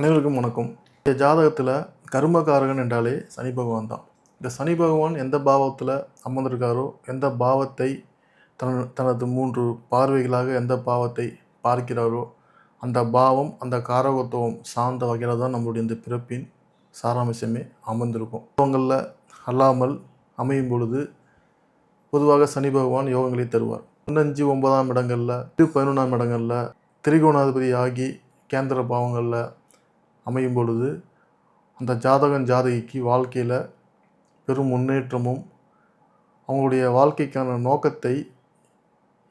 அனைவருக்கும் வணக்கம். இந்த ஜாதகத்தில் கர்மகாரகன் என்றாலே சனி பகவான் தான். இந்த சனி பகவான் எந்த பாவத்தில் அமர்ந்திருக்காரோ எந்த பாவத்தை தன் தனது மூன்று பார்வைகளாக எந்த பாவத்தை பார்க்கிறாரோ அந்த பாவம் அந்த காரகத்துவம் சார்ந்த வகையில் தான் நம்மளுடைய இந்த பிறப்பின் சாராம்சமே அமர்ந்திருக்கும். யோகங்களில் அல்லாமல் அமையும் பொழுது பொதுவாக சனி பகவான் யோகங்களை தருவார். பதினஞ்சு ஒன்பதாம் இடங்களில் பதினொன்றாம் இடங்களில் திரிகோணாதிபதி ஆகி கேந்திர பாவங்களில் அமையும் பொழுது அந்த ஜாதகன் ஜாதகிக்கு வாழ்க்கையில் பெரும் முன்னேற்றமும் அவங்களுடைய வாழ்க்கைக்கான நோக்கத்தை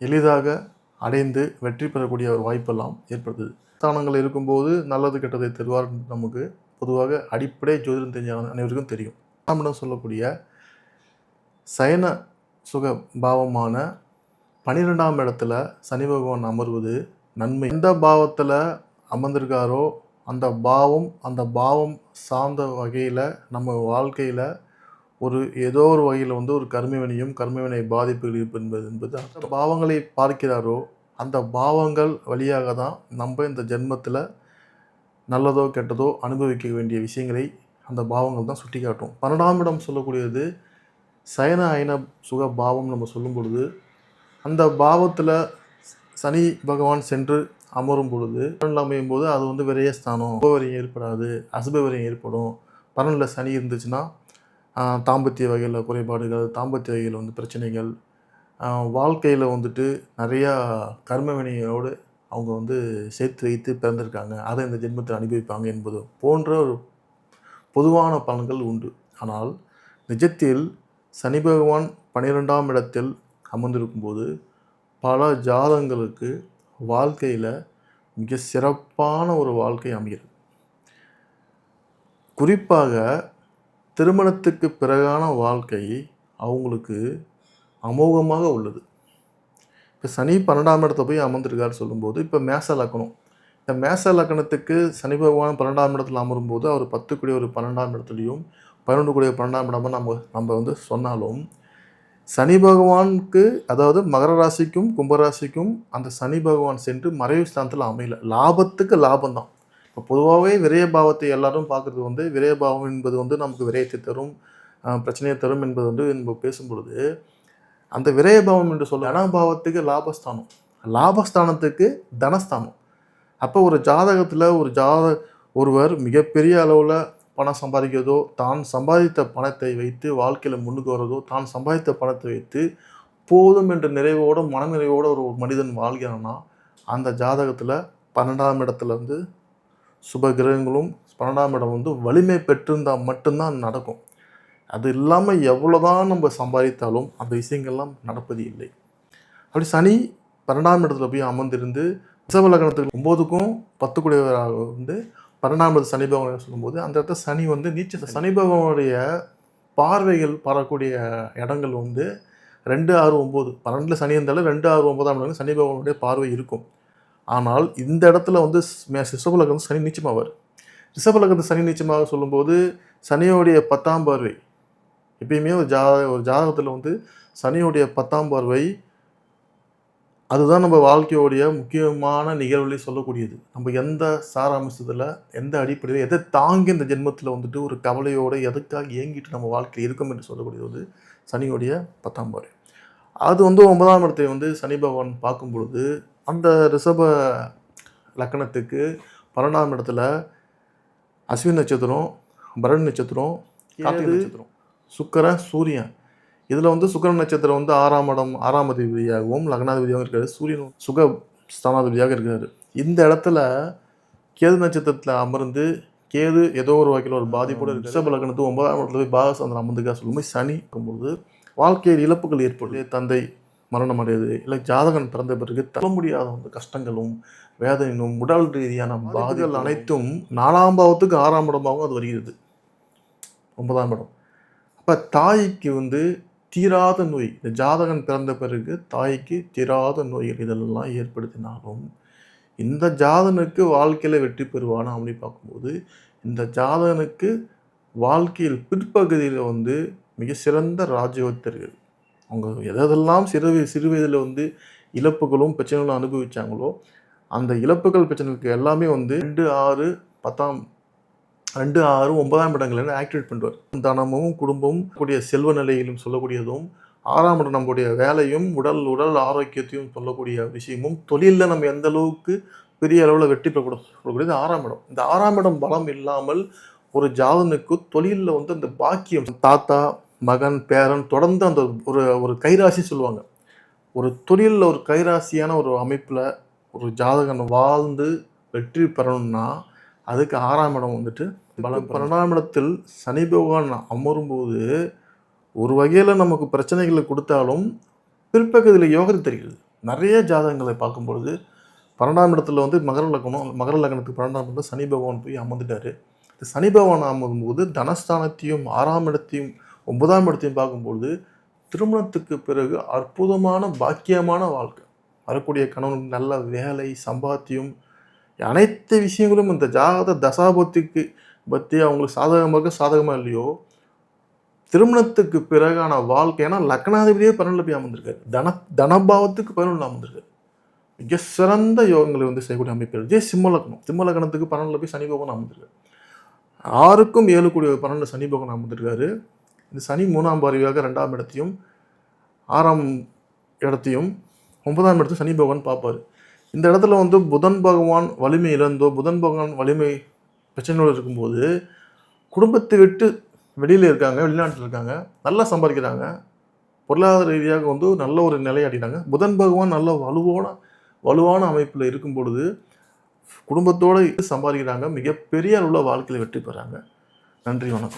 எளிதாக அடைந்து வெற்றி பெறக்கூடிய ஒரு வாய்ப்பெல்லாம் ஏற்படுது ஸ்தானங்கள் இருக்கும்போது நல்லது கெட்டதை தருவார் நமக்கு பொதுவாக அடிப்படை ஜோதிடம் தெரிஞ்ச அனைவருக்கும் தெரியும். நம்மிடம் சொல்லக்கூடிய சயன சுக பாவமான பனிரெண்டாம் இடத்துல சனி பகவான் அமர்வது நன்மை. எந்த பாவத்தில் அமர்ந்திருக்காரோ அந்த பாவம் அந்த பாவம் சார்ந்த வகையில் நம்ம வாழ்க்கையில் ஒரு ஏதோ ஒரு வகையில் வந்து ஒரு கர்மவினையும் கர்மவினை பாதிப்புகள் இருப்பு என்பது என்பது அந்த பாவங்களை பார்க்கிறாரோ அந்த பாவங்கள் வழியாக தான் நம்ம இந்த ஜென்மத்தில் நல்லதோ கெட்டதோ அனுபவிக்க வேண்டிய விஷயங்களை அந்த பாவங்கள் தான் சுட்டி காட்டும் பன்னெண்டாம் இடம் சொல்லக்கூடியது சயன அயன சுக பாவம் நம்ம சொல்லும் பொழுது அந்த பாவத்தில் சனி பகவான் சென்று அமரும் பொழுது பலனில் அமையும் போது அது வந்து விரயஸ்தானம் உபவரியம் ஏற்படாது அசுபவரியம் ஏற்படும். பன்னெண்டில் சனி இருந்துச்சுன்னா தாம்பத்திய வகையில் குறைபாடுகள் தாம்பத்திய வகையில் வந்து பிரச்சனைகள். வாழ்க்கையில் வந்துட்டு நிறையா கர்ம வினையோடு அவங்க வந்து சேர்த்து வைத்து பிறந்திருக்காங்க. அதை இந்த ஜென்மத்தில் அனுபவிப்பாங்க என்பது போன்ற ஒரு பொதுவான பலன்கள் உண்டு. ஆனால் நிஜத்தில் சனி பகவான் பன்னிரெண்டாம் இடத்தில் அமர்ந்திருக்கும்போது பல ஜாதங்களுக்கு வாழ்க்கையில் மிக சிறப்பான ஒரு வாழ்க்கை அமைகிறது குறிப்பாக திருமணத்துக்கு பிறகான வாழ்க்கை அவங்களுக்கு அமோகமாக உள்ளது. இப்போ சனி பன்னெண்டாம் இடத்துல போய் அமர்ந்திருக்காரு சொல்லும்போது இப்போ மேச லக்கணம். இந்த மேச லக்கணத்துக்கு சனி பகவான் பன்னெண்டாம் இடத்துல அமரும்போது அவர் பத்து கூடிய ஒரு பன்னெண்டாம் இடத்துலையும் பதினொன்று கூடிய பன்னெண்டாம் இடமா நம்ம நம்ம வந்து சொன்னாலும் சனி பகவானுக்கு அதாவது மகர ராசிக்கும் கும்பராசிக்கும் அந்த சனி பகவான் சென்று மறைவு ஸ்தானத்தில் அமையல. லாபத்துக்கு லாபம் தான் இப்போ பொதுவாகவே விரயபாவத்தை எல்லாரும் பார்க்குறது வந்து விரயபாவம் என்பது வந்து நமக்கு விரயத்தை தரும் பிரச்சனையை தரும் என்பது வந்து நம்ம பேசும் பொழுது அந்த விரயபாவம் என்று சொல்ல தனபாவத்துக்கு லாபஸ்தானம். லாபஸ்தானத்துக்கு தனஸ்தானம். அப்போ ஒரு ஜாதகத்தில் ஒரு ஜாத ஒருவர் மிகப்பெரிய அளவில் பணம் சம்பாதிக்கிறதோ தான் சம்பாதித்த பணத்தை வைத்து வாழ்க்கையில் முன்னுக்கு வரதோ தான் சம்பாதித்த பணத்தை வைத்து போதும் என்ற நிறைவோடு மனநிறைவோடு ஒரு மனிதன் வாழ்கிறான்னா அந்த ஜாதகத்தில் பன்னெண்டாம் இடத்துல வந்து சுப கிரகங்களும் பன்னெண்டாம் இடம் வந்து வலிமை பெற்றிருந்தால் மட்டும்தான் நடக்கும். அது இல்லாமல் எவ்வளோதான் நம்ம சம்பாதித்தாலும் அந்த விஷயங்கள்லாம் நடப்பது இல்லை. அப்படி சனி பன்னெண்டாம் இடத்துல போய் அமர்ந்திருந்து ரிஷப லக்னத்துக்கு ஒம்போதுக்கும் பத்து குடியவராக வந்து பன்னெண்டாம் இடத்து சனி பகவான் சொல்லும்போது அந்த இடத்துல சனி வந்து நீச்ச சனி. பகவானுடைய பார்வைகள் பரக்கூடிய இடங்கள் வந்து ரெண்டு ஆறு ஒம்பது. பன்னெண்டில் சனி இருந்தாலும் ரெண்டு ஆறு ஒன்பதாம் இடம் சனி பகவானுடைய பார்வை இருக்கும். ஆனால் இந்த இடத்துல வந்து மே- ரிஷப லக்னம் சனி நீச்சமாவார். ரிஷப லக்னத்து சனி நீச்சமாக சொல்லும்போது சனியோடைய பத்தாம் பார்வை. எப்பயுமே ஒரு ஜா ஒரு ஜாதகத்தில் வந்து சனியுடைய பத்தாம் பார்வை அதுதான் நம்ம வாழ்க்கையோடைய முக்கியமான நிகழ்வுகளை சொல்லக்கூடியது. நம்ம எந்த சாராம்சத்தில் எந்த அடிப்படையில் எதை தாங்கி இந்த ஜென்மத்தில் வந்துட்டு ஒரு கவலையோடு எதுக்காக ஏங்கிட்டு நம்ம வாழ்க்கையில் இருக்கும் என்று சொல்லக்கூடியது வந்து சனியோடைய பத்தாம் பார்வை அது வந்து ஒன்பதாம் இடத்தை வந்து சனி பகவான் பார்க்கும் பொழுது அந்த ரிஷப லக்கணத்துக்கு பன்னெண்டாம் இடத்துல அஸ்வின் நட்சத்திரம் பரண் நட்சத்திரம் கார்த்திகை நட்சத்திரம் சுக்கிரன் சூரியன். இதில் வந்து சுக்கிரன் நட்சத்திரம் வந்து ஆறாம் இடம் ஆறாம் அதிபதியாகவும் லக்னாதிபதியாகவும் இருக்காரு. சூரியன் சுக ஸ்தானாதிபதியாக இருக்காரு இந்த இடத்துல கேது நட்சத்திரத்தில் அமர்ந்து கேது ஏதோ ஒரு வகையில் ஒரு பாதிப்போடு இருக்கு ரிஷப லக்னத்து ஒன்பதாம் இடத்துல போய் பாகசந்திரன் அமர்ந்துக்கா சொல்லும்போது சனி இருக்கும்போது வாழ்க்கையில் இழப்புகள் ஏற்படுது. தந்தை மரணம் அடையுது. இல்லை ஜாதகன் பிறந்த பிறகு தள்ள முடியாத வந்து கஷ்டங்களும் வேதனையும் உடல் ரீதியான பாதிகள் அனைத்தும் நாலாம் பாவத்துக்கு ஆறாம் இடமாகவும் அது வருகிறது. ஒன்பதாம் இடம். அப்போ தாய்க்கு வந்து தீராத நோய். இந்த ஜாதகன் பிறந்த பிறகு தாய்க்கு தீராத நோய்கள் இதெல்லாம் ஏற்படுத்தினாலும் இந்த ஜாதகனுக்கு வாழ்க்கையில் வெற்றி பெறுவானா அப்படின்னு பார்க்கும்போது இந்த ஜாதகனுக்கு வாழ்க்கையில் பிற்பகுதியில் வந்து மிக சிறந்த ராஜயோகத்தர்கள் அவங்க எதெல்லாம் சிறு சிறு வயதில் வந்து இழப்புகளும் பிரச்சனைகளும் அனுபவித்தாங்களோ அந்த இழப்புகள் பிரச்சனைகளுக்கு எல்லாமே வந்து ரெண்டு ஆறு பத்தாம் ரெண்டு ஆறு ஒன்பதாம் இடங்களில் ஆக்டிவேட் பண்ணுவார் தனமும் குடும்பமும் கூடிய செல்வ நிலையிலும் சொல்லக்கூடியதும் ஆறாம் இடம் நம்முடைய வேலையும் உடல் உடல் ஆரோக்கியத்தையும் சொல்லக்கூடிய விஷயமும் தொழிலில் நம்ம எந்த அளவுக்கு பெரிய அளவில் வெற்றி பெறக்கூட சொல்லக்கூடியது ஆறாம் இடம். இந்த ஆறாம் இடம் பலம் இல்லாமல் ஒரு ஜாதனுக்கு தொழிலில் வந்து அந்த பாக்கியம் தாத்தா மகன் பேரன் தொடர்ந்து அந்த ஒரு ஒரு கைராசி சொல்லுவாங்க. ஒரு தொழிலில் ஒரு கைராசியான ஒரு அமைப்பில் ஒரு ஜாதகன் வாழ்ந்து வெற்றி பெறணும்னா அதுக்கு ஆறாம் இடம் வந்துட்டு பலம் பன்னெண்டாம் இடத்தில் சனி பகவான் அமரும்போது ஒரு வகையில் நமக்கு பிரச்சனைகளை கொடுத்தாலும் பிற்பகுதியில் யோகத்தை தெரிகிறது. நிறைய ஜாதகங்களை பார்க்கும்பொழுது பன்னெண்டாம் இடத்துல வந்து மகர லக்னம் மகர லக்னத்துக்கு பன்னெண்டாம் இடத்துல சனி பகவான் போய் அமர்ந்துட்டாரு. இந்த சனி பகவான் அமரும்போது தனஸ்தானத்தையும் ஆறாம் இடத்தையும் ஒன்பதாம் இடத்தையும் பார்க்கும்பொழுது திருமணத்துக்கு பிறகு அற்புதமான பாக்கியமான வாழ்க்கை. வரக்கூடிய கணவன் நல்ல வேலை சம்பாத்தியம் அனைத்து விஷயங்களும் இந்த ஜாதக தசாபத்திக்கு பற்றி அவங்களுக்கு சாதகமாக சாதகமாக இல்லையோ? திருமணத்துக்கு பிறகான வாழ்க்கை ஏன்னா லக்னாதிபதியே பன்னெண்டில் போய் அமர்ந்திருக்காரு. தன தனபாவத்துக்கு பன்னெண்டில் அமர்ந்திருக்காரு. மிக சிறந்த யோகங்களை வந்து செய்யக்கூடிய அமைப்பு இதே சிம்ம லக்னம். சிம்ம லக்னத்துக்கு பன்னெண்டில் போய் சனி பகவான் அமர்ந்திருக்காரு. ஆறுக்கும் ஏழு கூடிய பன்னெண்டு சனி பகவான் அமர்ந்திருக்காரு. இந்த சனி மூணாம் பார்வையாக ரெண்டாம் இடத்தையும் ஆறாம் இடத்தையும் ஒன்பதாம் இடத்தையும் சனி பகவான் பார்ப்பார். இந்த இடத்துல வந்து புதன் பகவான் வலிமை இழந்தோ புதன் பகவான் வலிமை பிரச்சனையோடு இருக்கும்போது குடும்பத்தை விட்டு வெளியில் இருக்காங்க வெளிநாட்டில் இருக்காங்க நல்லா சம்பாதிக்கிறாங்க பொருளாதார ரீதியாக வந்து நல்ல ஒரு நிலையாடினாங்க புதன் பகவான் நல்ல வலுவான வலுவான அமைப்பில் இருக்கும் பொழுது குடும்பத்தோடு சம்பாதிக்கிறாங்க. மிகப்பெரிய அளவில் வாழ்க்கையில் வெற்றி பெறாங்க. நன்றி வணக்கம்.